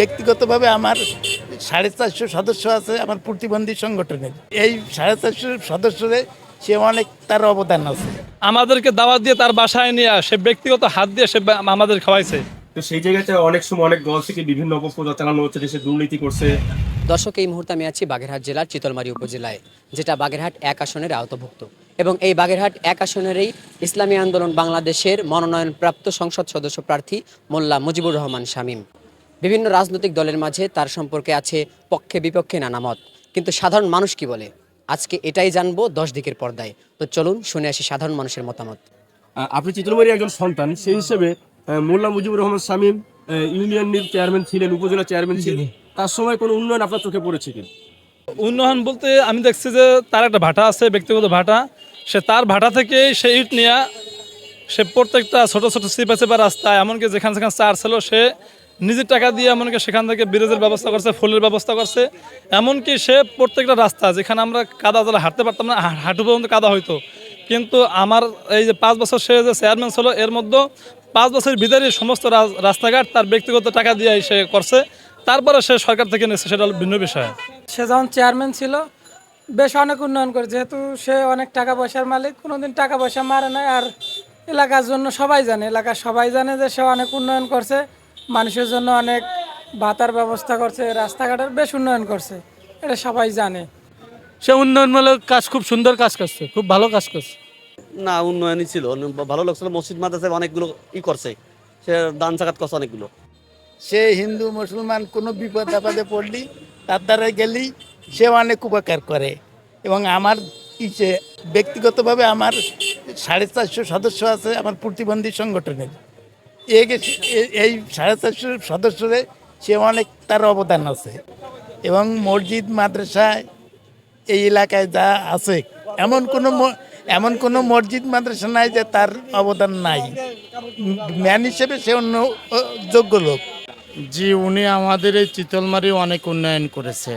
ব্যক্তিগতভাবে আমার সাড়ে চারশো সদস্য আছে আমার প্রতিবন্ধী সংগঠনের। এই সাড়ে চারশো সদস্যদের সে অনেক তার অবদান আছে। আমাদেরকে দাওয়াত দিয়ে তার বাসায় নিয়ে সে ব্যক্তিগত হাত দিয়ে সে আমাদের খাওয়াইছে। তো সেই জায়গাতে অনেক সময় অনেক দল থেকে বিভিন্ন অপপ্রচার চালানো হচ্ছে দেশে দুর্নীতি করছে। দর্শক এই মুহূর্তে আমি আছি বাগেরহাট জেলার চিতলমারী উপজেলায় যেটা বাগেরহাট এক আসনের আওতাভুক্ত। এবং এই বাগেরহাট এক আসনেরই ইসলামী আন্দোলন বাংলাদেশের মনোনয়নপ্রাপ্ত সংসদ সদস্য প্রার্থী মোল্লা মুজিবুর রহমান শামীম। বিভিন্ন রাজনৈতিক দলের মাঝে তার সম্পর্কে আছে পক্ষে বিপক্ষে নানা মত। কিন্তু সাধারণ মানুষ কি বলে? আজকে এটাই জানব দশ দিকের পর্দায়। তো চলুন শুনে আসি সাধারণ মানুষের মতামত। আপনি চিত্রমারী একজন সন্তান সেই হিসেবে মোল্লা মুজিবুর রহমান শামীম আহ, ইউনিয়নের চেয়ারম্যান ছিলেন উপজেলা চেয়ারম্যান ছিলেন। তার সময় কোনো উন্নয়ন আপনার চোখে পড়েছে কি উন্নয়ন বলতে আমি দেখছি যে তার একটা ভাটা আছে ব্যক্তিগত ভাটা। সে তার ভাটা থেকে সে ইট নিয়ে সে প্রত্যেকটা ছোট ছোট সিপে চেপে রাস্তায় এমনকি যেখানে যেখানে চার ছিল সে নিজের টাকা দিয়ে এমনকি সেখান থেকে ব্রিজের ব্যবস্থা করছে, ফুলের ব্যবস্থা করছে। এমনকি সে প্রত্যেকটা রাস্তা, যেখানে আমরা কাদা জলে হাঁটতে পারতাম না হাঁটু পর্যন্ত কাদা হইতো। কিন্তু আমার এই যে পাঁচ বছর সে যে চেয়ারম্যান ছিল, এর মধ্যে পাঁচ বছরের ভিতরে সমস্ত রাস্তাঘাট তার ব্যক্তিগত টাকা দিয়ে সে করছে। তারপরে সে সরকার থেকে নিচ্ছে সেটা ভিন্ন বিষয়। সে যখন চেয়ারম্যান ছিল, বেশ অনেক উন্নয়ন করে, যেহেতু সে অনেক টাকা পয়সার মালিক, কোনোদিন টাকা পয়সা মারে না আর এলাকার জন্য সবাই জানে, এলাকার সবাই জানে যে সে অনেক উন্নয়ন করছে। মানুষের জন্য অনেক ভাতার ব্যবস্থা করছে রাস্তাঘাটের বেশ উন্নয়ন করছে এটা সবাই জানে। সে উন্নয়নমূলক কাজ খুব সুন্দর কাজ করছে খুব ভালো কাজ করছে। না উন্নয়নই ছিল। ভালো লাগছিল মসজিদ মাদ্রাসায় অনেকগুলো ই করছে। সে দান সাকাত করছে অনেকগুলো। সে হিন্দু মুসলমান কোনো বিপদ আপদে পড়লি তার দ্বারা গেলেই সে অনেক উপকার করে। এবং আমার ইসে ব্যক্তিগতভাবে আমার সাড়ে চারশো সদস্য আছে আমার প্রতিবন্ধী সংগঠনের। এই সাড়ে চারশো সদস্যদের সে অনেক তার অবদান আছে। এবং মসজিদ, মাদ্রাসায় এই এলাকায় যা আছে, এমন কোনো এমন কোনো মসজিদ, মাদ্রাসা নাই যে তার অবদান নাই। ম্যান হিসেবে সে অন্য যোগ্য লোক। জি, উনি আমাদের এই চিতলমারি অনেক উন্নয়ন করেছে।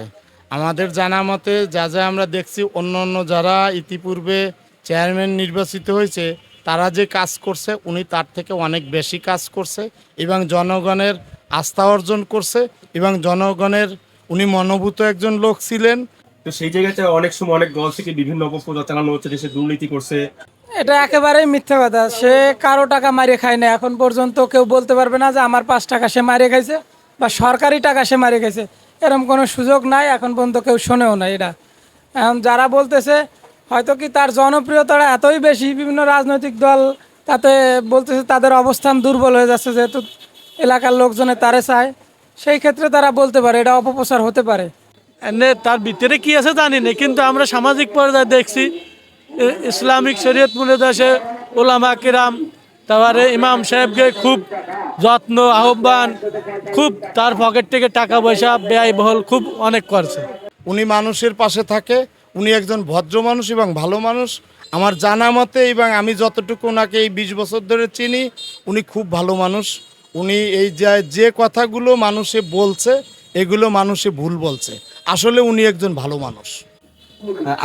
আমাদের জানা মতে যা যা আমরা দেখছি অন্য অন্য যারা ইতিপূর্বে চেয়ারম্যান নির্বাচিত হয়েছে তারা যে কাজ করছে উনি তার থেকে অনেক বেশি কাজ করছে এবং জনগণের আস্থা অর্জন করছে এবং জনগণের উনি মনোভূত একজন লোক ছিলেন। তো সেই জায়গাতে অনেক সময় অনেক দল থেকে বিভিন্ন অপপ্রচার চালানো হচ্ছে দেশে দুর্নীতি করছে। এটা একেবারেই মিথ্যা কথা। সে কারও টাকা মারিয়ে খায় না। এখন পর্যন্ত কেউ বলতে পারবে না যে আমার পাঁচ টাকা সে মারিয়ে খাইছে বা সরকারি টাকা সে মারিয়ে খাইছে। এরকম কোনো সুযোগ নাই এখন পর্যন্ত কেউ শোনেও না এটা। এখন যারা বলতেছে হয়তো কি তার জনপ্রিয়তাটা এতই বেশি বিভিন্ন রাজনৈতিক দল তাতে বলতেছে তাদের অবস্থান দুর্বল হয়ে যাচ্ছে যেহেতু এলাকার লোকজনে তারে চায় সেই ক্ষেত্রে তারা বলতে পারে এটা অপপ্রচার হতে পারে। এনে তার ভিতরে কি আছে জানি না কিন্তু আমরা সামাজিক পর্যায়ে দেখছি ইসলামিক শরীয়ত মুনিদাসে ওলামা কিরাম তারপরে ইমাম সাহেবকে খুব যত্ন আহ্বান খুব তার পকেট থেকে টাকা পয়সা ব্যয়বহুল খুব অনেক করছে। উনি মানুষের পাশে থাকে উনি একজন ভদ্র মানুষ এবং ভালো মানুষ। আমার জানা মতে এবং আমি যতটুকু ওনাকে এই বিশ বছর ধরে চিনি উনি খুব ভালো মানুষ। উনি এই যে যে কথাগুলো মানুষে বলছে এগুলো মানুষে ভুল বলছে। আসলে উনি একজন ভালো মানুষ।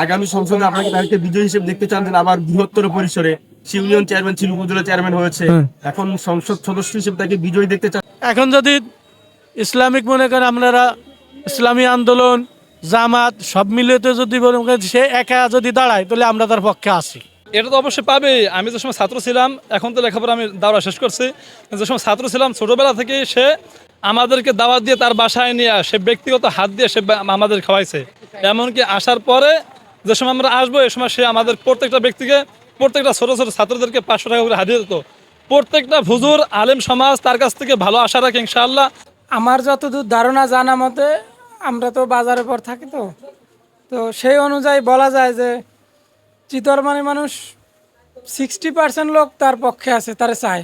আগামী সংসদে আপনাকে তাদেরকে বিজয়ী হিসেবে দেখতে চান যে আবার বৃহত্তর পরিসরে সে ইউনিয়ন চেয়ারম্যান ছিল উপজেলা চেয়ারম্যান হয়েছে। এখন সংসদ সদস্য হিসেবে তাকে বিজয়ী দেখতে চান। এখন যদি ইসলামিক মনে করেন আপনারা ইসলামী আন্দোলন জামাত সব মিলিয়ে যদি সে একা যদি দাঁড়ায় তাহলে আমরা তার পক্ষে আসি এটা তো অবশ্যই পাবে। আমি যে সময় ছাত্র ছিলাম এখন তো লেখাপড়া আমি দাওয়া শেষ করছি। যে সময় ছাত্র ছিলাম ছোটবেলা থেকে সে আমাদেরকে দাওয়াত দিয়ে তার বাসায় নিয়ে সে ব্যক্তিগত হাত দিয়ে সে আমাদের খাওয়াইছে। এমনকি আসার পরে যে সময় আমরা আসব এ সময় সে আমাদের প্রত্যেকটা ব্যক্তিকে প্রত্যেকটা ছোটো ছোটো ছাত্রদেরকে পাঁচশো টাকা করে হারিয়ে দিত। প্রত্যেকটা হুজুর আলেম সমাজ তার কাছ থেকে ভালো আশা রাখে ইনশাআল্লাহ। আমার যতদূর ধারণা জানা মতে আমরা তো বাজারের পর থাকি তো। তো সেই অনুযায়ী বলা যায় যে চিতরমানি মানুষ সিক্সটি পার্সেন্ট লোক তার পক্ষে আছে, তারে চায়।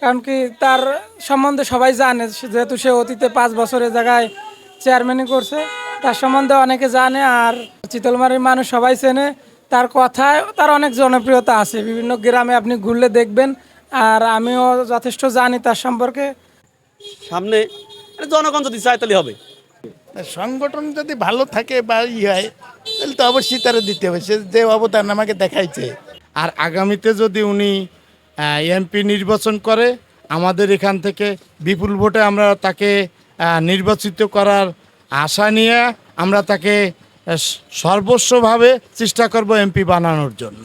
কারণ কি তার সম্বন্ধে সবাই জানে, যেহেতু সে অতীতে পাঁচ বছরের জায়গায় চেয়ারম্যানই করছে, তার সম্বন্ধে অনেকে জানে আর চিতলমারির মানুষ সবাই চেনে। তার কথায় তার অনেক জনপ্রিয়তা আছে। বিভিন্ন গ্রামে আপনি ঘুরলে দেখবেন আর আমিও যথেষ্ট জানি তার সম্পর্কে। সামনে মানে জনগণ যদি চায় তাহলে হবে। সংগঠন যদি ভালো থাকে বা ই হয়, তাহলে তো অবশ্যই তারা দিতে হবে। সে যে অবদান আমাকে দেখাইছে। আর আগামীতে যদি উনি এমপি নির্বাচন করে, আমাদের এখান থেকে বিপুল ভোটে আমরা তাকে নির্বাচিত করার আশা নিয়ে আমরা তাকে সর্বস্বভাবে চেষ্টা করব এমপি বানানোর জন্য।